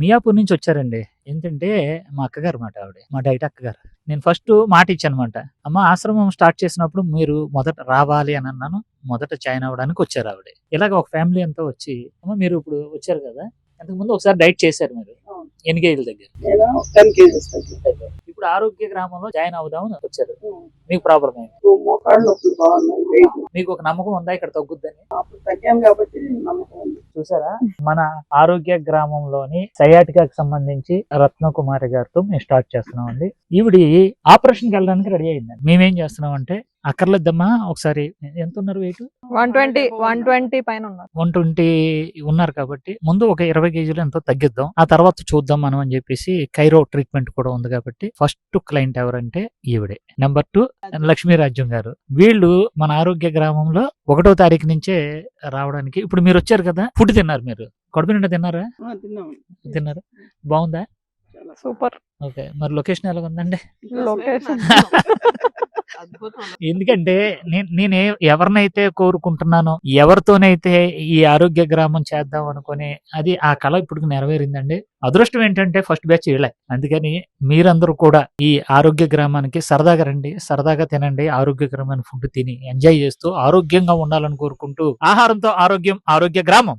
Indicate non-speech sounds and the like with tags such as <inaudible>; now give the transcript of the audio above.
మియాపూర్ నుంచి వచ్చారండి. ఏంటంటే మా అక్కగారు మాట ఆవిడ మా డైట్ అక్కగారు. నేను ఫస్ట్ మాట ఇచ్చాను అనమాట అమ్మ ఆశ్రమం స్టార్ట్ చేసినప్పుడు మీరు మొదట రావాలి అని అన్నాను. మొదట జాయిన్ అవ్వడానికి వచ్చారు ఆవిడ. ఇలాగ ఒక ఫ్యామిలీ అంతా వచ్చి అమ్మ మీరు ఇప్పుడు వచ్చారు కదా? అంతకు ముందు ఒకసారి డైట్ చేశారు మీరు. ఎన్ని కేజీల దగ్గర? ఇప్పుడు ఆరోగ్య గ్రామంలో జాయిన్ అవుదామని వచ్చారు. మీకు ప్రాబ్లం ఏంటి మీకు ఒక నమ్మకం ఉందా? ఇక్కడ తగ్గుద్దని? తగ్గాను కాబట్టి నమ్మకం ఉంది. చూసారా? మన ఆరోగ్య గ్రామంలోని సయాటికాకి సంబంధించి రత్నకుమారి గారితో మేము స్టార్ట్ చేస్తున్నాం అండి ఈవిడి ఆపరేషన్కి వెళ్ళడానికి రెడీ అయిందండి. మేమేం చేస్తున్నాం అంటే అక్కర్లేద్దమ్మా ఒకసారి ఎంత ఉన్నారు weight? One twenty one twenty పైన ఉన్నారు వన్ ట్వంటీ ఉన్నారు కాబట్టి ముందు ఒక ఇరవై కేజీలు ఎంతో తగ్గిద్దాం. ఆ తర్వాత చూద్దాం మనం అని చెప్పేసి కైరో ట్రీట్మెంట్ కూడా ఉంది కాబట్టి ఫస్ట్ క్లయింట్ ఎవరంటే ఈవిడే. నెంబర్ టూ లక్ష్మీరాజ్యం గారు. వీళ్ళు మన ఆరోగ్య గ్రామంలో ఒకటో తారీఖు నుంచే రావడానికి ఇప్పుడు మీరు వచ్చారు కదా ఫుడ్ తిన్నారు మీరు. కడుపు నిండా తిన్నారా? తిన్నారు? బాగుందా? సూపర్. ఓకే మరి లొకేషన్ ఎలా ఉందండి లొకేషన్ <laughs> అద్భుతం ఎందుకంటే నేను ఎవరినైతే కోరుకుంటున్నానో ఎవరితోనైతే ఈ ఆరోగ్య గ్రామం చేద్దాం అనుకుని అది ఆ కళ ఇప్పుడు నెరవేరిందండి. అదృష్టం ఏంటంటే ఫస్ట్ బ్యాచ్ వీళ్ళే. అందుకని మీరందరూ కూడా ఈ ఆరోగ్య గ్రామానికి సరదాగా రండి సరదాగా తినండి ఆరోగ్యకరమైన ఫుడ్ తిని ఎంజాయ్ చేస్తూ ఆరోగ్యంగా ఉండాలని కోరుకుంటూ ఆహారంతో ఆరోగ్యం ఆరోగ్య గ్రామం.